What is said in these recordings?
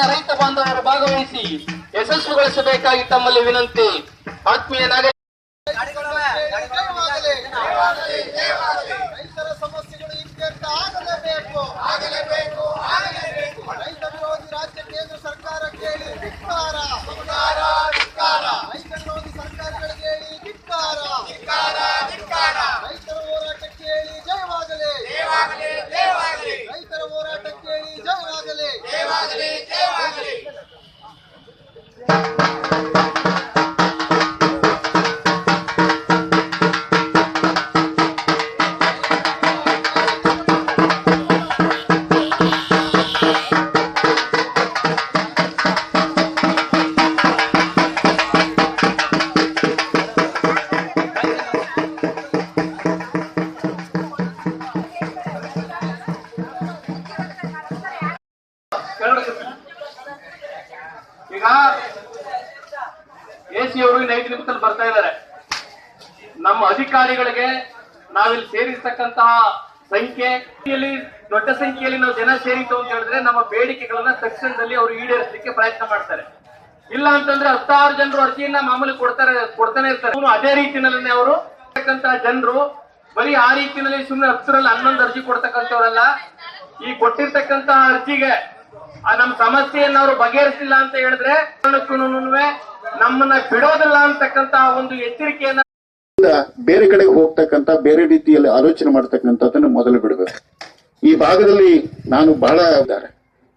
ರೈತ ಬಾಂಧವರು ಭಾಗವಹಿಸಿ ಯಶಸ್ವಿಗೊಳಿಸಬೇಕಾಗಿ ತಮ್ಮಲ್ಲಿ ವಿನಂತಿ. ಆತ್ಮೀಯ ನಾಗರಿಕ ರೈತರ ಸಮಸ್ಯೆಗಳು ಇತ್ಯರ್ಥ ಆಗಲೇಬೇಕು. ಆಗಲೇಬೇಕು. ಈಗ ಎ ಸಿ ಅವರು ಐದು ನಿಮಿಷದಲ್ಲಿ ಬರ್ತಾ ಇದ್ದಾರೆ. ನಮ್ಮ ಅಧಿಕಾರಿಗಳಿಗೆ ನಾವಿಲ್ಲಿ ಸೇರಿರ್ತಕ್ಕಂತಹ ಸಂಖ್ಯೆ ದೊಡ್ಡ ಸಂಖ್ಯೆಯಲ್ಲಿ ನಾವು ಜನ ಸೇರಿತು ಅಂತ ಹೇಳಿದ್ರೆ ನಮ್ಮ ಬೇಡಿಕೆಗಳನ್ನ ತಕ್ಷಣದಲ್ಲಿ ಅವರು ಈಡೇರಿಸಲಿಕ್ಕೆ ಪ್ರಯತ್ನ ಮಾಡ್ತಾರೆ. ಇಲ್ಲ ಅಂತಂದ್ರೆ ಹತ್ತಾರು ಜನರು ಅರ್ಜಿಯನ್ನ ಮಾಮೂಲಿ ಕೊಡ್ತಾರೆ, ಕೊಡ್ತಾನೆ ಇರ್ತಾರೆ. ಅದೇ ರೀತಿನಲ್ಲಿ ಅವರು ಜನರು ಬರೀ ಆ ರೀತಿಯಲ್ಲಿ ಸುಮ್ಮನೆ ಹತ್ತರಲ್ಲಿ ಹನ್ನೊಂದು ಅರ್ಜಿ ಕೊಡ್ತಕ್ಕಂಥವ್ರಲ್ಲ, ಈ ಕೊಟ್ಟಿರ್ತಕ್ಕಂತಹ ಅರ್ಜಿಗೆ ಆ ನಮ್ಮ ಸಮಸ್ಯೆಯನ್ನ ಅವರು ಬಗೆಹರಿಸಿಲ್ಲ ಅಂತ ಹೇಳಿದ್ರೆ ನಮ್ಮನ್ನ ಬಿಡೋದಿಲ್ಲ ಅಂತಕ್ಕಂತ ಒಂದು ಎಚ್ಚರಿಕೆಯನ್ನ ಬೇರೆ ಕಡೆಗೆ ಹೋಗ್ತಕ್ಕಂತ ಬೇರೆ ರೀತಿಯಲ್ಲಿ ಆಲೋಚನೆ ಮಾಡ್ತಕ್ಕಂಥದ್ದನ್ನು ಮೊದಲು ಬಿಡಬೇಕು. ಈ ಭಾಗದಲ್ಲಿ ನಾನು ಬಹಳ ಇದ್ದಾರೆ.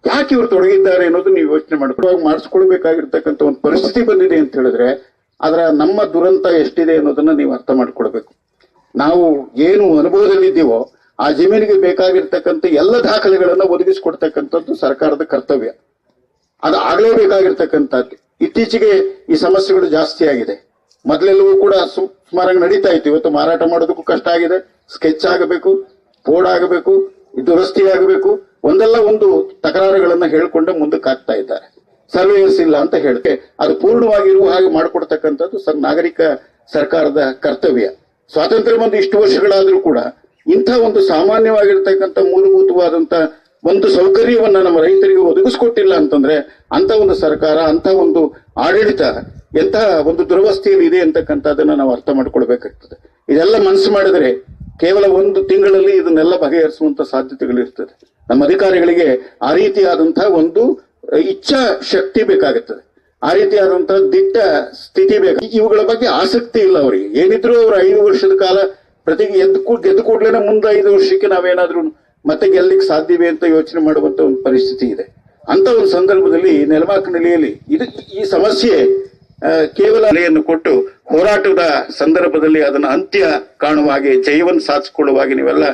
ಯಾಕೆ ಇವ್ರು ತೊಡಗಿದ್ದಾರೆ ಅನ್ನೋದು ನೀವು ಯೋಚನೆ ಮಾಡ್ಕೊಂಡು ಮಾಡಿಸ್ಕೊಳ್ಬೇಕಾಗಿರ್ತಕ್ಕಂಥ ಒಂದು ಪರಿಸ್ಥಿತಿ ಬಂದಿದೆ ಅಂತ ಹೇಳಿದ್ರೆ ಅದರ ನಮ್ಮ ದುರಂತ ಎಷ್ಟಿದೆ ಅನ್ನೋದನ್ನ ನೀವು ಅರ್ಥ ಮಾಡ್ಕೊಳ್ಬೇಕು. ನಾವು ಏನು ಅನುಭವದಲ್ಲಿದ್ದೀವೋ ಆ ಜಮೀನಿಗೆ ಬೇಕಾಗಿರ್ತಕ್ಕಂಥ ಎಲ್ಲ ದಾಖಲೆಗಳನ್ನ ಒದಗಿಸಿಕೊಡ್ತಕ್ಕಂಥದ್ದು ಸರ್ಕಾರದ ಕರ್ತವ್ಯ. ಅದು ಆಗ್ಲೇಬೇಕಾಗಿರ್ತಕ್ಕಂಥದ್ದು ಇತ್ತೀಚೆಗೆ ಈ ಸಮಸ್ಯೆಗಳು ಜಾಸ್ತಿ ಆಗಿದೆ. ಮೊದಲೆಲ್ಲವೂ ಕೂಡ ಸುಮಾರಾಗಿ ನಡೀತಾ ಇತ್ತು. ಇವತ್ತು ಮಾರಾಟ ಮಾಡೋದಕ್ಕೂ ಕಷ್ಟ ಆಗಿದೆ. ಸ್ಕೆಚ್ ಆಗಬೇಕು, ಬೋರ್ಡ್ ಆಗಬೇಕು, ದುರಸ್ತಿ ಆಗಬೇಕು. ಒಂದೆಲ್ಲ ಒಂದು ತಕರಾರುಗಳನ್ನ ಹೇಳ್ಕೊಂಡು ಮುಂದಕ್ಕೆ ಹಾಕ್ತಾ ಇದ್ದಾರೆ. ಸರ್ವೇಯರ್ಸ್ ಇಲ್ಲ ಅಂತ ಹೇಳಕ್ಕೆ ಅದು ಪೂರ್ಣವಾಗಿರುವ ಹಾಗೆ ಮಾಡಿಕೊಡ್ತಕ್ಕಂಥದ್ದು ನಾಗರಿಕ ಸರ್ಕಾರದ ಕರ್ತವ್ಯ. ಸ್ವಾತಂತ್ರ್ಯ ಬಂದು ಇಷ್ಟು ವರ್ಷಗಳಾದರೂ ಕೂಡ ಇಂಥ ಒಂದು ಸಾಮಾನ್ಯವಾಗಿರ್ತಕ್ಕಂಥ ಮೂಲಭೂತವಾದಂತ ಒಂದು ಸೌಕರ್ಯವನ್ನ ನಮ್ಮ ರೈತರಿಗೆ ಒದಗಿಸ್ಕೊಟ್ಟಿಲ್ಲ ಅಂತಂದ್ರೆ ಅಂತ ಒಂದು ಸರ್ಕಾರ ಅಂತ ಒಂದು ಆಡಳಿತ ಎಂತಹ ಒಂದು ದುರವಸ್ಥೆಯಲ್ಲಿ ಇದೆ ಅಂತಕ್ಕಂಥದ್ದನ್ನ ನಾವು ಅರ್ಥ ಮಾಡ್ಕೊಳ್ಬೇಕಾಗ್ತದೆ. ಇದೆಲ್ಲ ಮನಸ್ಸು ಮಾಡಿದ್ರೆ ಕೇವಲ ಒಂದು ತಿಂಗಳಲ್ಲಿ ಇದನ್ನೆಲ್ಲ ಬಗೆಹರಿಸುವಂತ ಸಾಧ್ಯತೆಗಳಿರ್ತದೆ ನಮ್ಮ ಅಧಿಕಾರಿಗಳಿಗೆ ಆ ರೀತಿಯಾದಂತಹ ಒಂದು ಇಚ್ಛಾ ಶಕ್ತಿ ಬೇಕಾಗುತ್ತದೆ. ಆ ರೀತಿಯಾದಂತಹ ದಿಟ್ಟ ಸ್ಥಿತಿ ಬೇಕು ಇವುಗಳ ಬಗ್ಗೆ ಆಸಕ್ತಿ ಇಲ್ಲ ಅವರಿಗೆ. ಏನಿದ್ರು ಅವರು ಐದು ವರ್ಷದ ಕಾಲ ಪ್ರತಿ ಎದ್ದು ಗೆದ್ದು ಕೂಡ್ಲೇನೆ ಮುಂದ ಐದು ವರ್ಷಕ್ಕೆ ನಾವೇನಾದ್ರೂ ಮತ್ತೆ ಗೆಲ್ಲಕ್ಕೆ ಸಾಧ್ಯವೇ ಅಂತ ಯೋಚನೆ ಮಾಡುವಂತ ಒಂದು ಪರಿಸ್ಥಿತಿ ಇದೆ. ಅಂತ ಒಂದು ಸಂದರ್ಭದಲ್ಲಿ ನೆಲಮಾಕ ನೆಲೆಯಲ್ಲಿ ಇದು ಈ ಸಮಸ್ಯೆ ಕೇವಲ ನೆಲೆಯನ್ನು ಕೊಟ್ಟು ಹೋರಾಟದ ಸಂದರ್ಭದಲ್ಲಿ ಅದನ್ನ ಅಂತ್ಯ ಕಾಣುವ ಹಾಗೆ ಜಯವನ್ನು ಸಾಧಿಸಿಕೊಳ್ಳುವ ಹಾಗೆ ನೀವೆಲ್ಲ